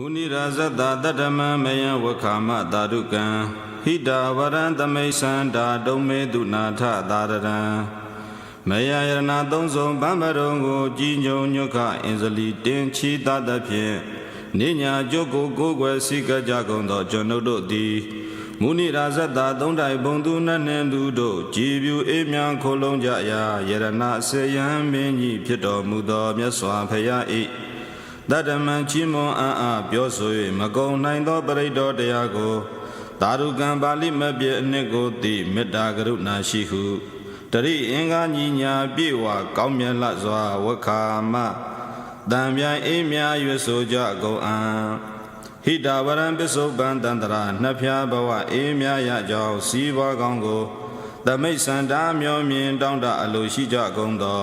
မုနိရာဇတတတ္တမံမယံဝခာမတာရုကံဟိတာဝရံသမိတ်ဆန္ဒာဒုံမေတုနာထသာရရံမယယရဏသုံးဆုံးဗမ္ပရုံကိုကြည်ညုံညွတ်ခအင်္ဇလီတင်ချီတတ်သဖြင့်နိညာကျုပ်ကိုကိုယ်ွယ်စိကကြကုန်သောကျွန်ုပ်တို့သည်မုနိရာဇတသုံးတိုင်ဘုံသူနတ်နှင့်သူတို့ကြည်ပြူအေးမြန်းခိုလုံးကြရာယရဏဆေယံမင်းကြီးဖြစ်တော်မူသောမြတ်စွာဘုရား၏ တတ္တမံချီးမွန်အံ့အားပြောဆို၍မကုံနိုင်သောပရိတ္တောတရားကိုသာရုကံပါဠိမပြည့်အနှစ်ကိုသိမေတ္တာကရုဏာရှိဟုတရိအင်္ဂါညီညာပြေဝကောင်းမြတ်လစွာဝက္ခာမတံပြိုင်အေးမြရွဆိုကြကုန်အံဟိတာဝရံပစ္စုပန်တန္တရာနှစ်ဖြာဘဝအေးမြရကြောင်းစီးပွားကောင်းကိုသမိတ်စန္ဒာမျောမြင်တောင်းတအလိုရှိကြကုန်သော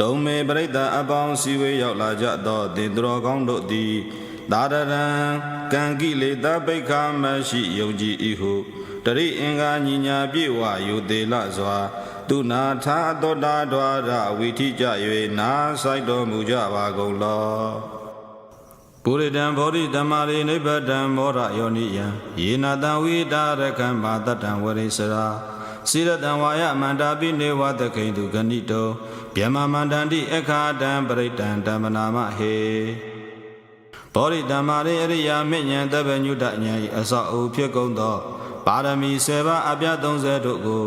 ဒုံမေပရိသတ်အပေါင်းစီဝေးရောက်လာကြသောတေတရောကောင်းတို့သည်သာရရံကံကိလေသာပိခာမရှိယုံကြည်၏ဟုတရိအင်္ဂါညီညာပြေဝယူသေးလစွာသူနာထာသောတာဒွါရဝိထိကြ၍နာဆိုင်တော်မူကြပါကုန်လောပုရိတံဘောဓိဓမ္မာရိနိဗ္ဗတံမောရယောနိယံယေနတံဝိတာရကံမာတတံဝရိစရာ စိရတံဝါယမန္တာပိနေဝတခိန်သူဂဏိတောဗျမမန္တန္တိအခါတံပရိတံဓမ္မနာမဟေဘောဓိဓမ္မာရိအရိယာမေညံတပ္ပညုတဉာဏ်ဤအစောအုပ်ဖြစ်ကုန်သော ပါရမီ7ပါးအပြတ်30တို့ကို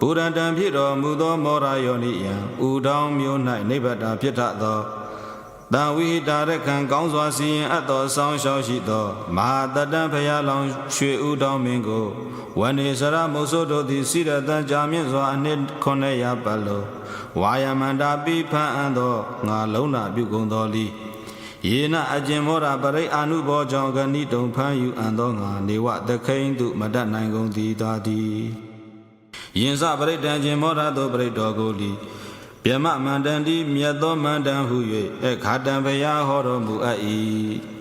ဘူရတံဖြစ်တော်မူသောမောရယောနိယံဥတောင်းမျိုး၌နိဗ္ဗတာဖြစ်ထသော တံဝိဟိတာရခံကောင်းစွာစီရင်အပ်သောဆောင်းလျှောက်ရှိသောမဟာတတံဖရာလောင်ရွှေဥတောင်းမင်းကိုဝန္နေစရမုတ်ဆိုးတို့သည်စိရတံကြာမြင့်စွာအနှစ်900ပတ်လုံးဝါယမန္တာပိဖန်အံ့သောငါလုံးနာပြုကုန်တော်လီယေနအကျင်မောရာပရိအာနုဘောကြောင့်ဂဏိတုံဖန်ယူအံ့သောငါနေဝသခိန်တုမတတ်နိုင်ကုန်သည်သာသည်ယင်စပရိတံကျင်မောရာသောပရိတော်ကိုလီ ဗျမမန္တန်တိမြတ်သောမန္တန်ဟု၍အခါတံဘုရားဟောတော်မူအပ်၏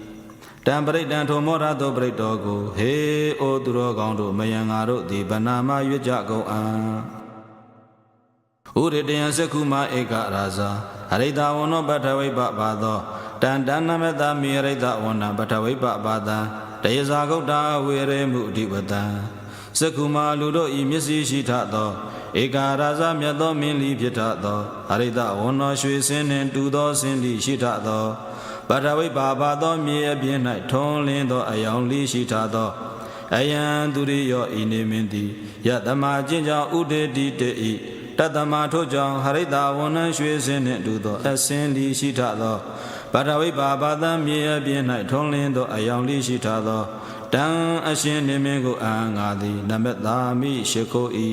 တံပရိတံထိုမောရသောပရိတော်ကိုဟေအိုသူတော်ကောင်းတို့မယံငါတို့သည်ဗနာမရွတ်ကြကုန်အံဥရတယံစက္ခုမဧကရာဇာဟရိတဝန္နောပထဝိပပါသောတန်တဏမတမိဟရိတဝန္နပထဝိပပါတံတေဇာဂုတ်တာဝေရေမှုအဓိပတံစက္ခုမာလူတို့ဤမျက်စိရှိထသော ဧကာရာဇမြတ်သောမင်းလီဖြစ်ထသောအရိတဝန္နောရွှေစင်းနှင့်တူသောစင်းလီရှိထသောပထဝိပါပါသောမြေအပြင်း၌ထုံးလင်းသောအယောင်လီရှိထသောအယံသူရိယောဤနေမင်းသည်ယတမကျင့်ကြောင့်ဥဒေတိတေဤတတမထို့ကြောင့်ဟရိတဝန္နရွှေစင်းနှင့်တူသောအစင်းလီရှိထသောပထဝိပါပါသမြေအပြင်း၌ထုံးလင်းသောအယောင်လီရှိထသော တံအရှင်နေမင်းကိုအာငါသည်နမတာမိရှိခိုးဤ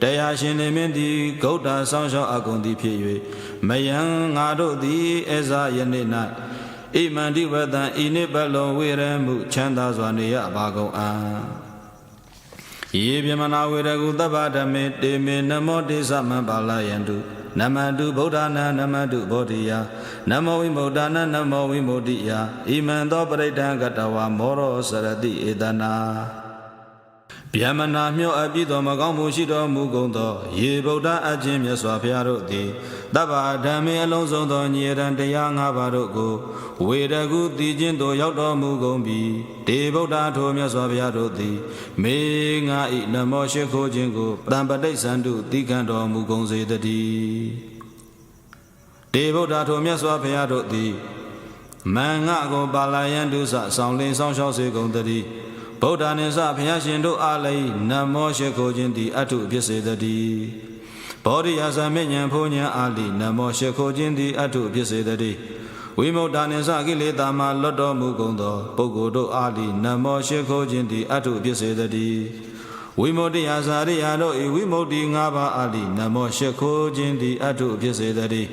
တရားရှင်နေမင်းသည်ဂௌတဆောင်းရှောင်းအကုန်သည်ဖြစ်၍မယံငါတို့သည်အဇယနေ့၌ဣမန္တိဝတံဤနိဗ္ဗလုံးဝေရမှုချမ်းသာစွာနေရပါကုန်အာယေပြမနာဝေရကုသဗ္ဗဓမေတေမေနမောတေသမံပါလယန္တု နမတုဗုဒ္ဓနာနမတုဘောဓိယနမောဝိမု ddha နာနမောဝိမု ddhi ယဣမံသောပရိဒံကတဝါမောရောစရတိဧတနာ ဗျမနာမြော့အပ်ပြီးသောမကောင်းမှုရှိတော်မူကုန်သောယေဗုဒ္ဓအချင်းမြတ်စွာဘုရားတို့သည်တဗ္ဗဓမ္မေအလုံးစုံသောညီရန်တရား၅ပါးတို့ကိုဝေရကုတည်ခြင်းသို့ရောက်တော်မူကုန်ပြီဒေဗုဒ္ဓထိုမြတ်စွာဘုရားတို့သည်မေငါဤနမောရှိခိုးခြင်းကိုတံပဋိစ္ဆန္တုတိခံတော်မူကုန်စေတည်းဒေဗုဒ္ဓထိုမြတ်စွာဘုရားတို့သည်မန်ငါကိုပါလာယံတုစဆောင်လင်းဆောင်ရှောက်စေကုန်တည်း ဗုဒ္ဓနှင့်စဘုရားရှင်တို့အားလည်းနမောရှိခိုးခြင်းသည်အထုဖြစ်စေတည်းဘောဓိယာသမဉ္ဇဉ်ဖုန်ညာအာလိနမောရှိခိုးခြင်းသည်အထုဖြစ်စေတည်းဝိမု ddha နှင့်စကိလေသာမှလွတ်တော်မူကုန်သောပုဂ္ဂိုလ်တို့အားလိနမောရှိခိုးခြင်းသည်အထုဖြစ်စေတည်းဝိမု ddhi ယာစာရိယာတို့ဤဝိမု ddhi ၅ပါးအားလိနမောရှိခိုးခြင်းသည်အထုဖြစ်စေတည်း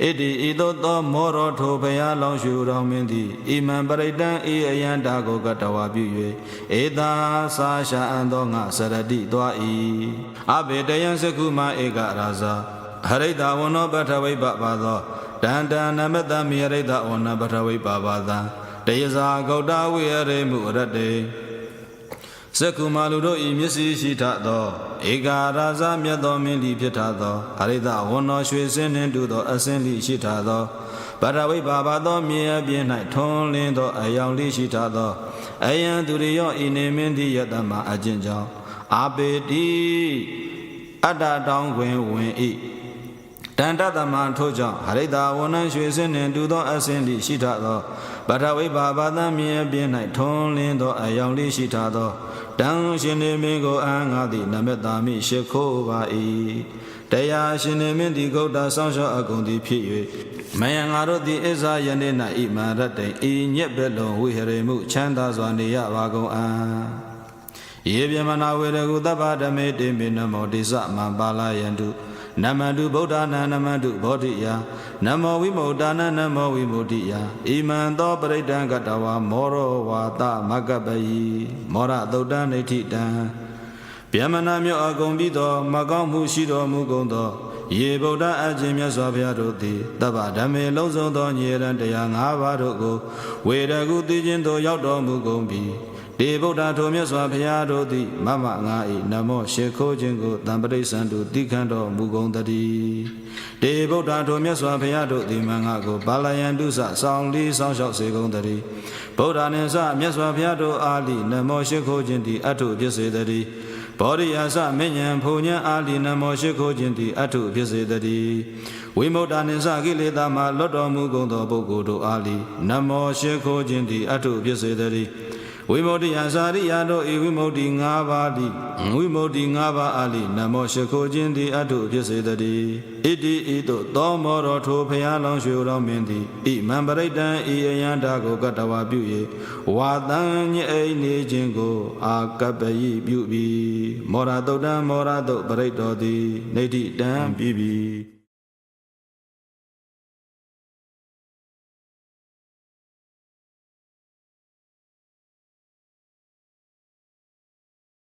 ဣတိဤသို့သောမောရောထိုဘုရားလောင်းရှုတော်မင်းသည်ဣမံပရိတံဤအယံတာကိုကတဝါပြု၍ဧသာသာရှာအံသောငါစရတိသွား၏အဘေတယံစကုမဧကရာဇာဟရိတဝနောပထဝိပပါသောတန္တနမတမိဟရိတဝနပထဝိပပါသံတေယဇာဂௌတဝိရရေမှုရတ္တေ စကုမာလူတို့ဤမျက်စိရှိထသောဧကာရာဇမြတ်သောမင်းလီဖြစ်ထသောအရိဒဝန္နောရွှေစင်းနှင့်တူသောအစင်းလီရှိထသောဗရဝိဘာဘာသောမြေအပြင်း၌ထွန်းလင်းသောအယောင်လေးရှိထသောအယံသူရိယောဤနေမင်းသည်ယတမအကျင့်ကြောင့်အာပေတိအတ္တတောင်းဝင်ဝင်ဤ တန်တသမန်ထို့ကြောင့်ဟရိတာဝဏံရွှေစင်းနှင့်တူသောအစင်းသည်ရှိထသောဗရဝိဘာဘာသမြေအပြင်း၌ထွန်းလင်းသောအယောင်လေးရှိထသောတန်ရှင်နေမင်းကိုအံငါသည်နမက်တာမိရှိခိုးပါ၏တရားရှင်နေမင်းသည်ဂုတ်တာဆောင်းလျှောအကုန်သည်ဖြစ်၍မယံငါတို့သည်အစ္ဆာယနေ့၌ဣမံရတ္တိဤညက်ပဲလုံးဝိဟရေမှုချမ်းသာစွာနေရပါကုန်အံယေပြမနာဝေရကုတပ္ပဓမေတိမေနမောတိသမံပါလာယန္တု နမတုဗုဒ္ဓနာနမတုဗောဓိယနမောဝိမု ṭa နနမောဝိမုဒိယဣမံသောပရိဒ္ဒံကတဝါမောရောဝါသမကပယိမောရသုတ်တံဋိဋ္ဌံဗျမနာမြို့အကုန်ပြီးသောမကောင်းမှုရှိတော်မူကုန်သောယေဗုဒ္ဓအခြင်းမြတ်စွာဘုရားတို့သည်တပ္ပဓမ္မေလုံးစုံသောညီရန်တရား၅ပါးတို့ကိုဝေရကုသိခြင်းသို့ရောက်တော်မူကုန်ပြီး ဗုဒ္ဓထိုမြတ်စွာဘုရားတို့သည်မမငါ၏နမောရှေခိုးခြင်းကိုတံပရိစ္ဆန်တို့တိခန့်တော်မူကုန်တည်းဒီဗုဒ္ဓထိုမြတ်စွာဘုရားတို့သည်မငါကိုဘာလယံတုစဆောင်လီဆောင်လျှောက်စေကုန်တည်းဗုဒ္ဓနှင့်စမြတ်စွာဘုရားတို့အားလိနမောရှေခိုးခြင်းသည်အထုဖြစ်စေတည်းဘောရိယာစမဉ္ဇဉ်ဖုန်ဉ္ဇဉ်အာလီနမောရှိခိုးခြင်းသည်အထုဖြစ်စေတည်းဝိမု ക്ത နိစ္စကိလေသာမှလွတ်တော်မူကုန်သောပုဂ္ဂိုလ်တို့အားလီနမောရှိခိုးခြင်းသည်အထုဖြစ်စေတည်း ဝိမု ക്തി ယသာရိယာတို့ဤဝိမု ക്തി ၅ပါးလိဝိမု ക്തി ၅ပါးအားလီနမောရှိခိုးခြင်းသည်အထုဖြစ်စေတည်းဣတိဤသို့သောမောတော်ထိုဖျားလောင်းရွှေတော်မင်းသည်ဣမံပရိဒံဤအယံတာကိုကတ္တဝါပြု၍ဝါတန်ညအိနေခြင်းကို အာကပ္ပယိပြုပြီးမောရတုတ်တံမောရတုတ်ပရိတ်တော်သည်နေတိတံပြီးပြီ